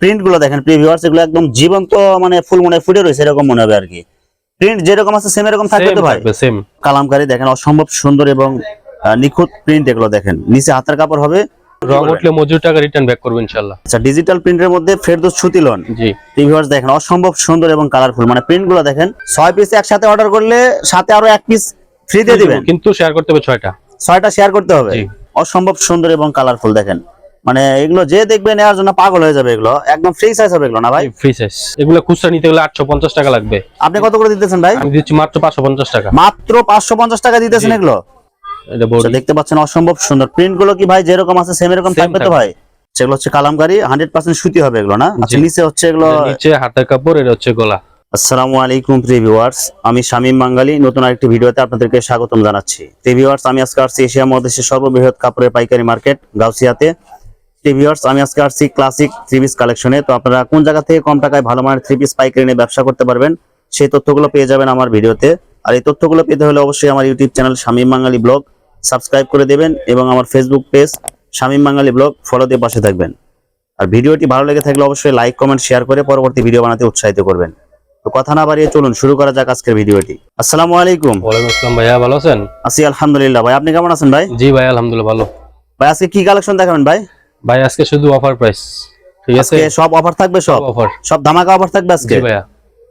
প্রিন্টগুলো দেখেন প্রিভিউয়ার্স এগুলো একদম জীবন্ত মানে ফুল মনে ফুটে রয়েছে এরকম মনে হবে আর কি প্রিন্ট যেরকম আছে সেম এরকম থাকবে তো ভাই? সেম কালামকারী দেখেন অসম্ভব সুন্দর এবং নিখুঁত প্রিন্ট এগুলো দেখেন। নিচে হাতের কাপড় হবে। রং উঠলে মজুর টাকা রিটার্ন ব্যাক করব ইনশাল্লাহ আচ্ছা ডিজিটাল প্রিন্টের মধ্যে ফেরদৌস সুতি লন জি। রিভিউয়ার্স দেখেন অসম্ভব সুন্দর এবং কালারফুল মানে প্রিন্টগুলো দেখেন ছয় পিস একসাথে অর্ডার করলে সাথে আরও এক পিস ফ্রি দিয়ে দিবেন। কিন্তু শেয়ার করতে হবে ছয়টা। ছয়টা শেয়ার করতে হবে। জি। অসম্ভব সুন্দর এবং কালারফুল দেখেন। মানে এগুলো যে দেখবে নেওয়ার জন্য পাগল হয়ে যাবে এগুলো। একদম ফ্রি সাইজ হবে এগুলো না ভাই? ফ্রি সাইজ এগুলো খুচরা নিতে গেলে আটশো পঞ্চাশ টাকা লাগবে। আপনি কত করে দিতেছেন ভাই? আমি দিচ্ছি মাত্র পাঁচশো পঞ্চাশ টাকা। মাত্র পাঁচশো পঞ্চাশ টাকা দিতেছেন এগুলো? এটা আচ্ছা, বড় দেখতে পাচ্ছেন অসম্ভব সুন্দর। প্রিন্টগুলো কি ভাই যেরকম আছে সেম এরকম থাকবে তো ভাই? সেগুলো হচ্ছে কালামকারী হান্ড্রেড পার্সেন্ট সুতি হবে এগুলো না? আচ্ছা নিচে হচ্ছে এগুলো নিচে হাতের কাপড় এটা হচ্ছে গলা। আসসালামু আলাইকুম প্রিভিউয়ার্স আমি শামীম বাঙ্গালী নতুন আরেকটি ভিডিওতে আপনাদেরকে স্বাগতম জানাচ্ছি। প্রিভিউয়ার্স আমি আজকে আসছি এশিয়া মহাদেশের সর্ববৃহৎ কাপড়ের পাইকারি মার্কেট গাউসিয়াতে। প্রিভিউয়ার্স আমি আজকে আসছি ক্লাসিক থ্রি পিস কালেকশনে তো আপনারা কোন জায়গা থেকে কম টাকায় ভালো মানের থ্রি পিস পাইকারি নিয়ে ব্যবসা করতে পারবেন সেই তথ্যগুলো পেয়ে যাবেন আমার ভিডিওতে। আর এই তথ্যগুলো পেতে হলে অবশ্যই আমার YouTube channel Shamim Bangali blog subscribe করে দেবেন এবং আমার Facebook page Shamim Bangali blog follow দিয়ে পাশে থাকবেন। আর ভিডিওটি ভালো লেগে থাকলে অবশ্যই লাইক কমেন্ট শেয়ার করে পরবর্তী ভিডিও বানাতে উৎসাহিত করবেন। তো কথা না বাড়িয়ে চলুন শুরু করা যাক আজকের ভিডিওটি। আসসালামু আলাইকুম। ওয়ালাইকুম আসসালাম ভাইয়া ভালো আছেন? আছি আলহামদুলিল্লাহ ভাই আপনি কেমন আছেন ভাই? জি ভাই আলহামদুলিল্লাহ ভালো। ভাই আজকে কি কালেকশন দেখাবেন ভাই? ভাই আজকে শুধু অফার প্রাইস ঠিক আছে? সব অফার থাকবে সব অফার সব ধামাকা অফার থাকবে আজকে? জি ভাইয়া।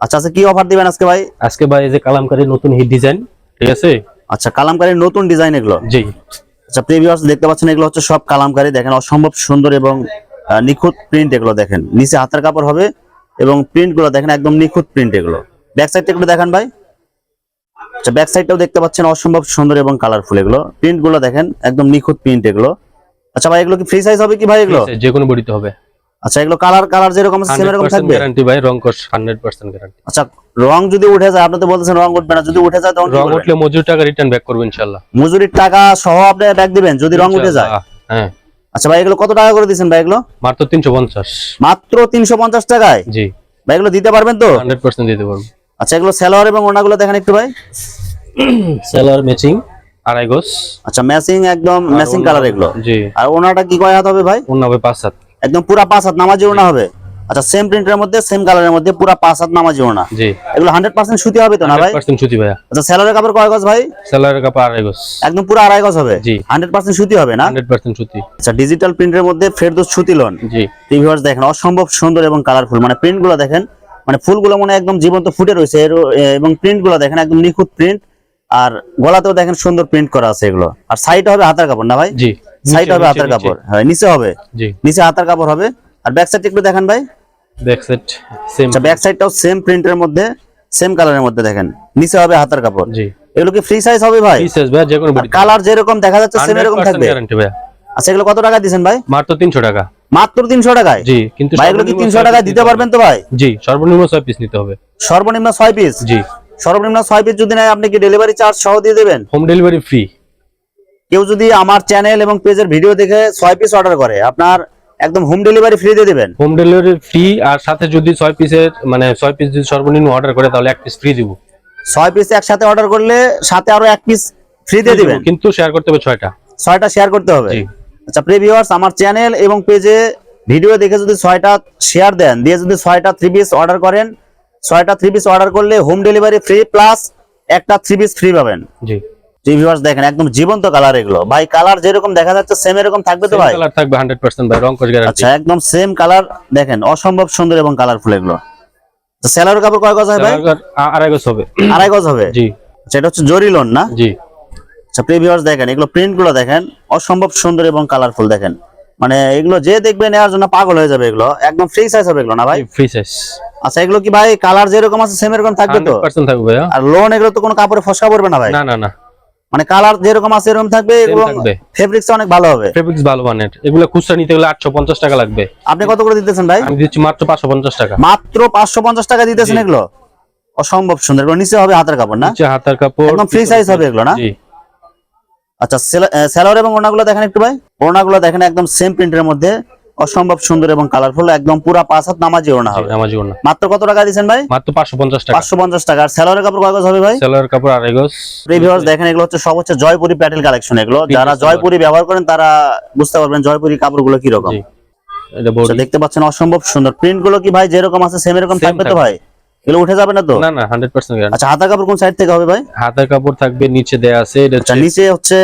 আচ্ছা আচ্ছা কি অফার দিবেন আজকে ভাই? আজকে ভাই এই যে কালামকারী নতুন হিট ডিজাইন ঠিক আছে? আচ্ছা কালামকারীর নতুন ডিজাইন এগুলো? জি। আচ্ছা প্রিভিয়াস দেখতে পাচ্ছেন এগুলো হচ্ছে সব কালামকারী দেখেন অসম্ভব সুন্দর এবং নিখুঁত প্রিন্ট এগুলো দেখেন। নিচে হাতের কাপড় হবে এবং প্রিন্টগুলো দেখেন একদম নিখুঁত প্রিন্ট এগুলো। ব্যাক সাইডটা একটু দেখান ভাই। আচ্ছা ব্যাক সাইডটাও দেখতে পাচ্ছেন অসম্ভব সুন্দর এবং কালারফুল এগুলো। প্রিন্টগুলো দেখেন একদম নিখুঁত প্রিন্ট এগুলো। আচ্ছা ভাই এগুলো কি ফ্রি সাইজ হবে কি ভাই এগুলো? যে কোনো বডিতে হবে। আচ্ছা এগুলো কালার কালার যেরকম আছে সেম এরকম থাকবে? গ্যারান্টি ভাই রং কোর্স 100% গ্যারান্টি আচ্ছা রং যদি উঠে যায় আপনি তো বলতেছেন রং উঠবে না যদি উঠে যায় তখন রং উঠলে মজুর টাকা রিটার্ন ব্যাক করব ইনশাআল্লাহ। মজুরির টাকা সহ আপনি ব্যাগ দিবেন যদি রং উঠে যায়। হ্যাঁ। আচ্ছা ভাই এগুলো কত টাকা করে দিচ্ছেন ভাই এগুলো? মাত্র 350 মাত্র তিনশো পঞ্চাশ টাকায়? জি। ভাই এগুলো দিতে পারবেন তো? 100% দিতে পারব। আচ্ছা এগুলো সালোয়ার এবং ওনাগুলো দেখেন একটু ভাই। সেলার ম্যাচিং আড়াই গজ আচ্ছা ম্যাচিং একদম আর ম্যাচিং ওড়না- কালার এগুলো জি। আর ওনাটা কি কয় হাত হবে ভাই? হবে পাঁচ হাত। একদম পুরা পাঁচ হাত নামাজি ওনা হবে। আচ্ছা সেম প্রিন্টের মধ্যে সেম কালারের মধ্যে পুরা পাঁচ হাত নামাজি ওনা। জি। এগুলো হান্ড্রেড পার্সেন্ট সুতি হবে তো না ভাই? 100% সুতি ভাইয়া। আচ্ছা কাপড় কয় গজ ভাই? সেলারের কাপড় আড়াই গজ। একদম পুরো আড়াই গজ হবে? জি। সুতি হবে না? 100% সুতি। আচ্ছা ডিজিটাল প্রিন্টের মধ্যে ফেরদৌস সুতি লন জি। রিভিউয়ার্স দেখেন অসম্ভব সুন্দর এবং কালারফুল মানে প্রিন্টগুলো দেখেন মানে ফুলগুলো মনে একদম জীবন্ত ফুটে রয়েছে। এবং প্রিন্টগুলো দেখেন একদম নিখুঁত প্রিন্ট আর গলাতেও দেখেন সুন্দর প্রিন্ট করা আছে এগুলো। আর সাইড হবে হাতের কাপড় না ভাই? জি সাইড হবে হাতের কাপড়। হ্যাঁ নিচে হবে। জি। নিচে হাতের কাপড় হবে। আর ব্যাক সাইড একটু দেখেন ভাই। ব্যাক সেট সেম আচ্ছা ব্যাক সাইডটাও সেম প্রিন্টের মধ্যে সেম কালারের মধ্যে দেখেন। নিচে হবে হাতের কাপড়। জি। এগুলো কি ফ্রি সাইজ হবে ভাই? ফ্রি সাইজ ভাইয়া যে কোনো বডি কালার যেরকম দেখা যাচ্ছে সেম এরকম থাকবে। গ্যারান্টি ভাইয়া আচ্ছা এগুলো কত টাকা দিচ্ছেন ভাই? মাত্র 300 টাকা। মাত্র তিনশো টাকায়? জি কিন্তু ভাই এগুলো কি সর্বনিম্ন তিনশো ছয় টাকায় দিতে পারবেন তো ভাই। জি সর্বনিম্ন ছয় পিস নিতে হবে। সর্বনিম্ন ছয় পিস জি। সর্বনিম্ন ছয় পিস যদি নেয় আপনি কি ডেলিভারি চার্জ সহ দিয়ে দেবেন? হোম ডেলিভারি ফ্রি কেউ যদি আমার চ্যানেল এবং পেজের ভিডিও দেখে ছয় পিস অর্ডার করে আপনার একদম হোম ডেলিভারি ফ্রি দিয়ে দেবেন। হোম ডেলিভারি ফ্রি আর সাথে যদি ছয় পিসের মানে ছয় পিস যদি সর্বনিম্ন অর্ডার করে তাহলে এক পিস ফ্রি দিব। ছয় পিস একসাথে অর্ডার করলে সাথে আরও এক পিস ফ্রি দিয়ে দিবেন। কিন্তু শেয়ার করতে হবে ছয়টা। ছয়টা শেয়ার করতে হবে। জি। আচ্ছা প্রিভিউয়ার্স আমার চ্যানেল এবং পেজে ভিডিও দেখে যদি ছয়টা শেয়ার দেন দিয়ে যদি ছয়টা থ্রি পিস অর্ডার করেন ছয়টা থ্রি পিস অর্ডার করলে হোম ডেলিভারি ফ্রি প্লাস একটা থ্রি পিস ফ্রি পাবেন। জি। রিভিউয়ার্স দেখেন একদম জীবন্ত কালার এগুলো। ভাই কালার যেরকম দেখা যাচ্ছে সেম এরকম থাকবে তো ভাই? কালার থাকবে 100% ভাই রং গ্যারান্টি আচ্ছা একদম সেম কালার দেখেন অসম্ভব সুন্দর এবং কালারফুল এগুলো। সেলার কাপড় কয় গজ হয় ভাই? আড়াই গজ হবে। আড়াই গজ হবে? জি। আচ্ছা এটা হচ্ছে জরি লোন না? জি। আচ্ছা প্রিভিউয়ার্স দেখেন এগুলো প্রিন্টগুলো দেখেন অসম্ভব সুন্দর এবং কালারফুল দেখেন। মানে এগুলো যে দেখবে নেওয়ার জন্য পাগল হয়ে যাবে এগুলো। একদম ফ্রি সাইজ হবে এগুলো না ভাই? ফ্রি সাইজ আচ্ছা এগুলো কি ভাই কালার যেরকম আছে সেম এরকম থাকবে তো? 100% থাকবে আর লোন এগুলো তো কোনো কাপড়ে ফসকা পড়বে না ভাই? না না না। মানে কালার যেরকম আছে এরকম থাকবে এবং ফেব্রিক্স অনেক ভালো হবে। ফেব্রিক্স ভালো মানের। এগুলো খুচরা নিতে গেলে 850 টাকা লাগবে। আপনি কত করে দিতেছেন ভাই? আমি দিচ্ছি মাত্র 550 টাকা। মাত্র পাঁচশো পঞ্চাশ টাকা দিতেছেন এগুলো? অসম্ভব সুন্দর। এগুলো নিচে হবে হাতের কাপড় না? নিচে হাতার কাপড় একদম free size হবে এগুলো না? জি। আচ্ছা স্যালোয়ার এবং ওনাগুলো দেখেন একটু ভাই। ওনাগুলো দেখেন একদম সেম প্রিন্টের মধ্যে। অসম্ভব সুন্দর এবং কালারফুল একদম পুরা পাঁচ হাত নামাজি ওনা হবে। আমার জীবন না মাত্র কত টাকা দিচ্ছেন ভাই? মাত্র 550 টাকা। পাঁচশো পঞ্চাশ টাকা। আর স্যালোয়ারের কাপড় কয় গজ হবে ভাই? সেলার কাপড় আড়াই গজ। প্রিভিউয়ার্স দেখেন এগুলো হচ্ছে সব হচ্ছে জয়পুরি প্যাটেল কালেকশন এগুলো। যারা জয়পুরি ব্যবহার করেন তারা বুঝতে পারবেন জয়পুরি কাপড়গুলো কি রকম আচ্ছা, দেখতে পাচ্ছেন অসম্ভব সুন্দর। প্রিন্টগুলো কি ভাই যেরকম আছে সেম এরকম থাকবে তো ভাই? এগুলো উঠে যাবে না তো? না না হান্ড্রেড পার্সেন্ট আচ্ছা হাতা কাপড় কোন সাইড থেকে হবে ভাই? হাতের কাপড় থাকবে নিচে দেয়া আছে এটা আচ্ছা নিচে হচ্ছে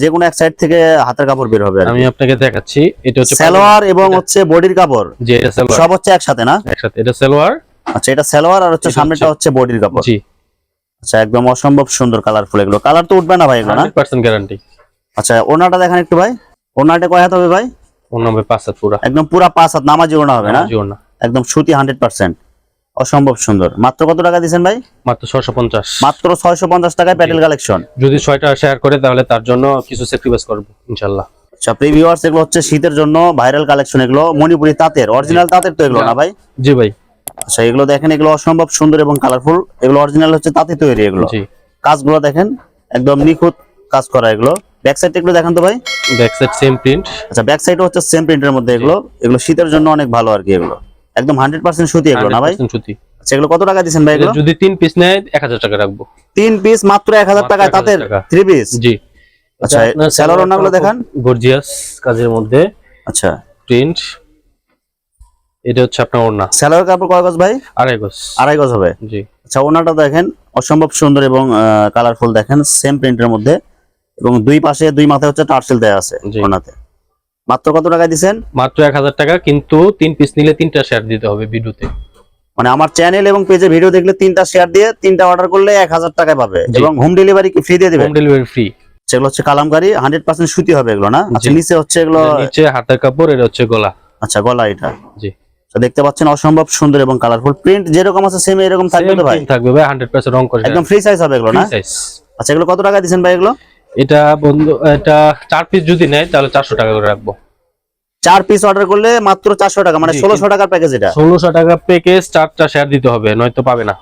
যে কোনো এক সাইড থেকে হাতের কাপড় বের হবে আমি আপনাকে দেখাচ্ছি এটা হচ্ছে সালোয়ার এবং হচ্ছে বডির কাপড়। জি এটা সালোয়ার। সব হচ্ছে একসাথে না? একসাথে এটা সালোয়ার। আচ্ছা এটা সালোয়ার আর হচ্ছে সামনেটা হচ্ছে বডির কাপড়। জি। আচ্ছা একদম অসম্ভব সুন্দর কালারফুল এগুলো। কালার তো উঠবে না ভাই এগুলো না? হান্ড্রেড পার্সেন্ট গ্যারান্টি আচ্ছা ওনাটা দেখেন একটু ভাই। ওনাটা কয় হাত হবে ভাই? ওর নামে পাঁচ হাত পুরা। একদম পুরা পাঁচ হাত নামাজি ওনা হবে না? একদম সুতি হান্ড্রেড পার্সেন্ট অসম্ভব সুন্দর। মাত্র কত টাকা দিচ্ছেন ভাই? মাত্র ছয়শো পঞ্চাশ। মাত্র ছয়শো পঞ্চাশ টাকায় প্যাটেল কালেকশন। যদি ছয়টা শেয়ার করে তাহলে তার জন্য কিছু স্যাক্রিফাইস করব ইনশাল্লাহ। আচ্ছা প্রিভিউয়ার্স এগুলো হচ্ছে শীতের জন্য ভাইরাল কালেকশন এগুলো মণিপুরি তাঁতের অরিজিনাল তাঁতের তো এগুলো না। ভাই? জি ভাই। আচ্ছা এগুলো দেখেন এগুলো অসম্ভব সুন্দর এবং কালারফুল এগুলো অরিজিনাল হচ্ছে তাঁতি তৈরি এগুলো। কাজগুলো দেখেন একদম নিখুঁত কাজ করা এগুলো। ব্যাক সাইড একটু দেখেন তো ভাই। ব্যাক সাইড সেম প্রিন্ট আচ্ছা ব্যাক সাইড হচ্ছে সেম প্রিন্টের মধ্যে এগুলো। এগুলো শীতের জন্য অনেক ভালো আর কি এগুলো। একদম হান্ড্রেড পার্সেন্ট সুতি এগুলো না ভাই? সুতি। আচ্ছা এগুলো কত টাকা দিচ্ছেন ভাই এগুলো যদি তিন পিস নেয় এক হাজার টাকা রাখব। তিন পিস মাত্র এক হাজার মাত্র টাকায় 1000 তাঁতের টাকা। থ্রি পিস জি। আচ্ছা ওনাগুলো দেখান। গর্জিয়াস কাজের মধ্যে। আচ্ছা। প্রিন্ট এটা হচ্ছে আপনার ওড়না। স্যালোর কাপড় কয় গজ ভাই? আড়াই গজ। আড়াই গজ হবে। জি। আচ্ছা ওনাটা দেখেন অসম্ভব সুন্দর এবং কালারফুল দেখেন সেম প্রিন্টের মধ্যে। এবং দুই পাশে দুই মাথায় হচ্ছে টার্সেল দেওয়া আছে জি। মাত্র কত টাকা দিছেন? মাত্র এক হাজার টাকা কিন্তু তিন পিস নিলে তিনটা শেয়ার দিতে হবে ভিডিওতে। মানে আমার চ্যানেল এবং পেজে ভিডিও দেখলে তিনটা শেয়ার দিয়ে তিনটা অর্ডার করলে এক হাজার টাকায় পাবে। এবং হোম ডেলিভারি কি ফ্রি দিয়ে দিবেন হোম ডেলিভারি ফ্রি সেগুলো হচ্ছে কালামকারি হান্ড্রেড পার্সেন্ট সুতি হবে এগুলো না? আচ্ছা। নিচে হচ্ছে এগুলো নিচে হাতের কাপড় এটা হচ্ছে গলা। আচ্ছা গলা এটা। জি। তো দেখতে পাচ্ছেন অসম্ভব সুন্দর এবং কালারফুল প্রিন্ট যেরকম আছে সেম এরকম থাকবে তো ভাই? থাকবে ভাই হান্ড্রেড পার্সেন্ট রং করে একদম ফ্রি সাইজ হবে এগুলো না? আচ্ছা এগুলো কত টাকা দিচ্ছেন ভাই এগুলো? এটা বন্ধু এটা চার পিস যদি নেয় তাহলে চারশো টাকা করে রাখব। চার পিস অর্ডার করলে মাত্র চারশো টাকা মানে ষোলোশো টাকার প্যাকেজ এটা? ষোলোশো টাকা প্যাকেজ চারটা শেয়ার দিতে হবে নয়তো পাবে না।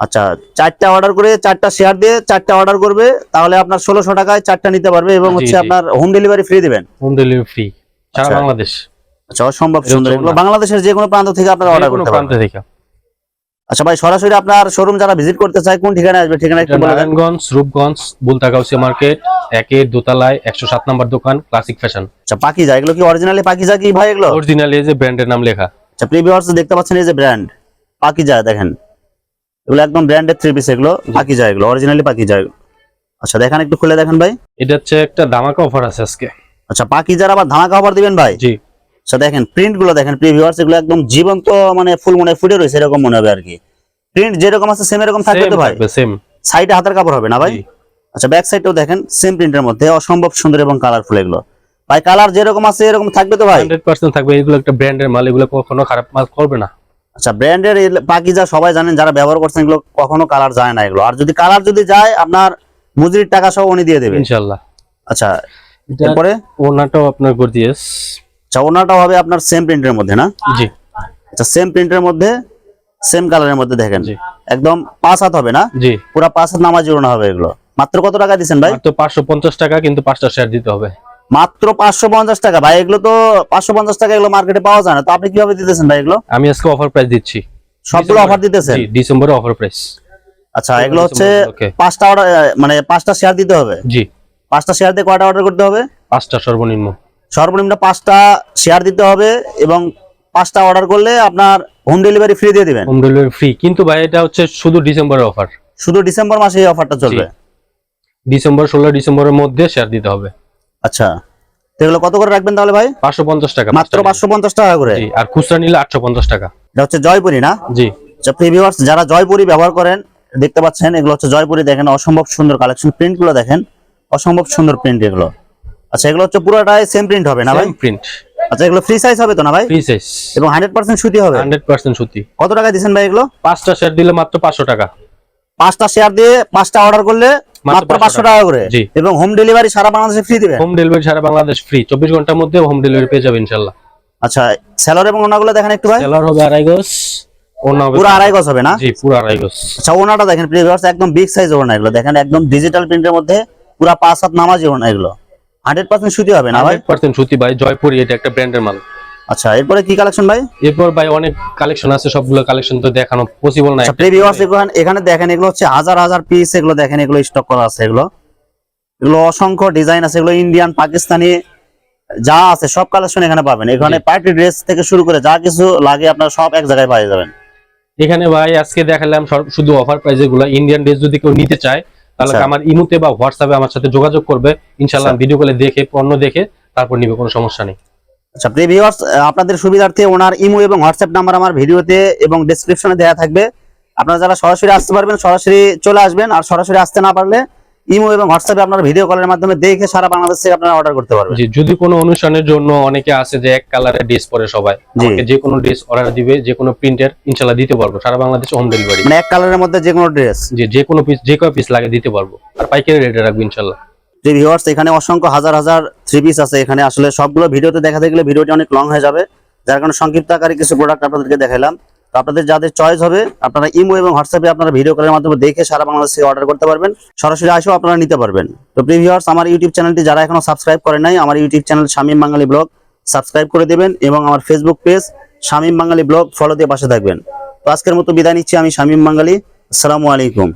আচ্ছা চারটা অর্ডার করে চারটা শেয়ার দিয়ে চারটা অর্ডার করবে তাহলে আপনার ষোলোশো টাকায় চারটা নিতে পারবে এবং হচ্ছে আপনার হোম ডেলিভারি ফ্রি দিবেন। হোম ডেলিভারি ফ্রি সারা আচ্ছা। বাংলাদেশ। আচ্ছা অসম্ভব সুন্দর। এগুলো বাংলাদেশের যে কোনো প্রান্ত থেকে আপনারা অর্ডার করতে পারবেন। থেকে। আচ্ছা ভাই সরাসরি আপনার শোরুম যারা ভিজিট করতে চায় কোন ঠিকানায় আসবে? ঠিকানা একটু বলে নারায়ণগঞ্জ রূপগঞ্জ বুলতাগাউসি মার্কেট একের দোতলায় একশো সাত নম্বর দোকান ক্লাসিক ফ্যাশন আচ্ছা পাকিজা এগুলো কি অরিজিনালি পাকিজা কি ভাই এগুলো? অরিজিনাল এই যে ব্র্যান্ডের নাম লেখা। আচ্ছা প্রিভিউয়ার্স দেখতে পাচ্ছেন এই যে ব্র্যান্ড পাকিজা দেখেন। এগুলো একদম ব্র্যান্ডের থ্রি পিস এগুলো পাকিজা এগুলো অরিজিনালি পাকিজা আচ্ছা দেখেন একটু খুলে দেখেন ভাই। এটা হচ্ছে একটা ধামাকা অফার আছে আজকে। আচ্ছা পাকিজার আবার ধামাকা অফার দিবেন ভাই? জি। আচ্ছা দেখেন প্রিন্টগুলো দেখেন প্রিভিউয়ার্স এগুলো একদম জীবন্ত মানে ফুল মনে ফুটে রয়েছে এরকম মনে হবে আর কি প্রিন্ট যেরকম আছে সেম এরকম থাকবে তো ভাই? সেম সাইডে হাতের কাপড় হবে না ভাই? আচ্ছা ব্যাক সাইডেও দেখেন সেম প্রিন্টের মধ্যে অসম্ভব সুন্দর এবং কালারফুল এগুলো। ভাই কালার যেরকম আছে এরকম থাকবে তো ভাই? হান্ড্রেড পার্সেন্ট থাকবে এগুলো একটা ব্র্যান্ডের মাল এগুলো কখনো খারাপ মাল করবে না। আচ্ছা ব্র্যান্ডের পাকিজা সবাই জানেন যারা ব্যবহার করছেন এগুলো কখনো কালার যায় না এগুলো। আর যদি কালার যদি যায় আপনার মজুরির টাকা সহ উনি দিয়ে দেবে। ইনশাল্লাহ। আচ্ছা এরপরে? ওনাটাও আপনার গর্জিয়াস আচ্ছা ওনাটাও হবে আপনার সেম প্রিন্টের মধ্যে না? জি। আচ্ছা সেম প্রিন্টের মধ্যে সেম কালারের মধ্যে দেখেন। একদম পাঁচ হাত হবে না? জি। পুরা পাঁচ হাত নামাজি ওড়না হবে এগুলো। মাত্র কত টাকা দিচ্ছেন ভাই? মাত্র পাঁচশো পঞ্চাশ টাকা কিন্তু পাঁচটা শেয়ার দিতে হবে। মাত্র পাঁচশো পঞ্চাশ টাকা। ভাই এগুলো তো পাঁচশো পঞ্চাশ টাকা এগুলো মার্কেটে পাওয়া যায় না। তো আপনি কীভাবে দিতেছেন ভাই এগুলো? আমি আজকে অফার প্রাইস দিচ্ছি। সবগুলো অফার দিতেছেন? জি ডিসেম্বরে অফার প্রাইস আচ্ছা এগুলো হচ্ছে পাঁচটা অর্ডার মানে পাঁচটা শেয়ার দিতে হবে? জি। পাঁচটা শেয়ার দিয়ে কয়টা অর্ডার করতে হবে? পাঁচটা সর্বনিম্ন। সর্বনিম্ন পাঁচটা শেয়ার দিতে হবে এবং পাঁচটা অর্ডার করলে আপনার হোম ডেলিভারি ফ্রি দিয়ে দিবেন। হোম ডেলিভারি ফ্রি কিন্তু ভাই এটা হচ্ছে শুধু ডিসেম্বরের অফার শুধু ডিসেম্বর মাসে এই অফারটা চলবে? ডিসেম্বর ষোলো ডিসেম্বরের মধ্যে শেয়ার দিতে হবে। আচ্ছা। এগুলো কত করে রাখবেন তাহলে ভাই? পাঁচশো পঞ্চাশ টাকা মাত্র পাঁচশো পঞ্চাশ টাকা করে? জি আর খুচরা নিলে আটশো পঞ্চাশ টাকা। এটা হচ্ছে জয়পুরি না? জি। আচ্ছা প্রিভিউয়ার্স যারা জয়পুরি ব্যবহার করেন দেখতে পাচ্ছেন এগুলো হচ্ছে জয়পুরি দেখেন অসম্ভব সুন্দর কালেকশন প্রিন্টগুলো দেখেন। অসম্ভব সুন্দর প্রিন্ট এগুলো। আচ্ছা এগুলো হচ্ছে পুরোটাই সেম প্রিন্ট হবে না ভাই? প্রিন্ট আচ্ছা এগুলো ফ্রি সাইজ হবে তো না ভাই? ফ্রি সাইজ এবং হান্ড্রেড পার্সেন্ট সুতি হবে? হান্ড্রেড পার্সেন্ট সত্যি কত টাকা দিচ্ছেন ভাই এগুলো? পাঁচটা শেয়ার দিলে মাত্র পাঁচশো টাকা। পাঁচটা শেয়ার দিয়ে পাঁচটা অর্ডার করলে মাত্র মাত্র 500 টাকা। করে। এবং হোম ডেলিভারি সারা বাংলাদেশে ফ্রি দিবেন? হোম ডেলিভারি সারা বাংলাদেশ ফ্রি চব্বিশ ঘণ্টার মধ্যে হোম ডেলিভারি পেয়ে যাবেন ইনশাল্লাহ আচ্ছা স্যালার এবং ওনাগুলো দেখেন একটু ভাই। সেলার হবে আড়াই গজ পুরো আড়াই গজ হবে না? জি পুরো আড়াই গজ। আচ্ছা ওনাটা দেখেন প্রিভিউয়ার্স একদম বিগ সাইজ ওনা এগুলো। দেখেন একদম ডিজিটাল প্রিন্টের মধ্যে পুরা পাঁচ হাত নামাজি ওনা এগুলো। হান্ড্রেড পার্সেন্ট সুতি হবে না ভাই? পার্সেন্ট সুতি ভাই জয়পুরি এটা একটা ব্র্যান্ডের মাল। আচ্ছা এরপরে কি কালেকশন ভাই? এরপর ভাই অনেক কালেকশন আছে সবগুলো কালেকশন তো দেখানো পসিবল না আচ্ছা প্রিভিউয়ার্স এখানে এখানে দেখেন এগুলো হচ্ছে হাজার হাজার পিস এগুলো দেখেন এগুলো স্টক করা আছে এগুলো। এগুলো অসংখ্য ডিজাইন আছে এগুলো ইন্ডিয়ান পাকিস্তানি যা আছে সব কালেকশন এখানে পাবেন। এখানে পার্টি ড্রেস থেকে শুরু করে যা কিছু লাগে আপনারা সব এক জায়গায় পেয়ে যাবেন। এখানে ভাই আজকে দেখালাম শুধু অফার প্রাইসে গুলো ইন্ডিয়ান ড্রেস যদি কেউ নিতে চায় তাহলে। আমার ইমুতে বা হোয়াটসঅ্যাপে আমার সাথে যোগাযোগ করবে ইনশাল্লাহ আচ্ছা। ভিডিও কলে দেখে পণ্য দেখে তারপর নিবে কোনো সমস্যা নেই আচ্ছা প্রিভিউয়ার্স আপনাদের সুবিধার্থে ওনার ইমু এবং হোয়াটসঅ্যাপ নাম্বার আমার ভিডিওতে এবং ডেসক্রিপশনে দেওয়া থাকবে আপনারা যারা সরাসরি আসতে পারবেন সরাসরি চলে আসবেন আর সরাসরি আসতে না পারলে ইমো এবং হোয়াটসঅ্যাপে আপনারা ভিডিও কলের মাধ্যমে দেখে সারা বাংলাদেশ থেকে আপনারা অর্ডার করতে পারবেন। জি যদি কোনো অনুষ্ঠানের জন্য অনেকে আছে যে এক কালারের ড্রেস পরে সবাই জি। আমাকে যে কোনো ড্রেস অর্ডার দিবে যে কোনো প্রিন্টের ইনশাল্লাহ দিতে পারব। সারা বাংলাদেশে হোম ডেলিভারি মানে এক কালারের মধ্যে যে কোনো ড্রেস যে যে কোনো পিস যে কয় পিস লাগে দিতে পারব। আর পাইকারি রেটে রাখব ইনশাল্লাহ যে ভিউয়ার্স এখানে অসংখ্য হাজার হাজার থ্রি পিস আছে। এখানে আসলে সবগুলো ভিডিওতে দেখা দেখলে ভিডিওটি অনেক লং হয়ে যাবে। যার কারণে সংক্ষিপ্ত আকারে কিছু প্রোডাক্ট আপনাদেরকে দেখাইলাম। তো আপনাদের যাদের চয়েস হবে, আপনারা ইমো এবং হোয়াটসঅ্যাপে আপনারা ভিডিও কলের মাধ্যমে দেখে সারা বাংলাদেশে অর্ডার করতে পারবেন। সরাসরি আসেও আপনারা নিতে পারবেন। তো প্রিভিয়ার্স আমার ইউটিউব চ্যানেলটি যারা এখনও সাবস্ক্রাইব করে নাই, আমার YouTube channel Shamim Bangali blog subscribe করে দেবেন এবং আমার Facebook page Shamim Bangali blog follow দিয়ে পাশে থাকবেন। তো আজকের মতো বিদায় নিচ্ছি আমি শামীম বাঙালি। আসসালামু আলাইকুম।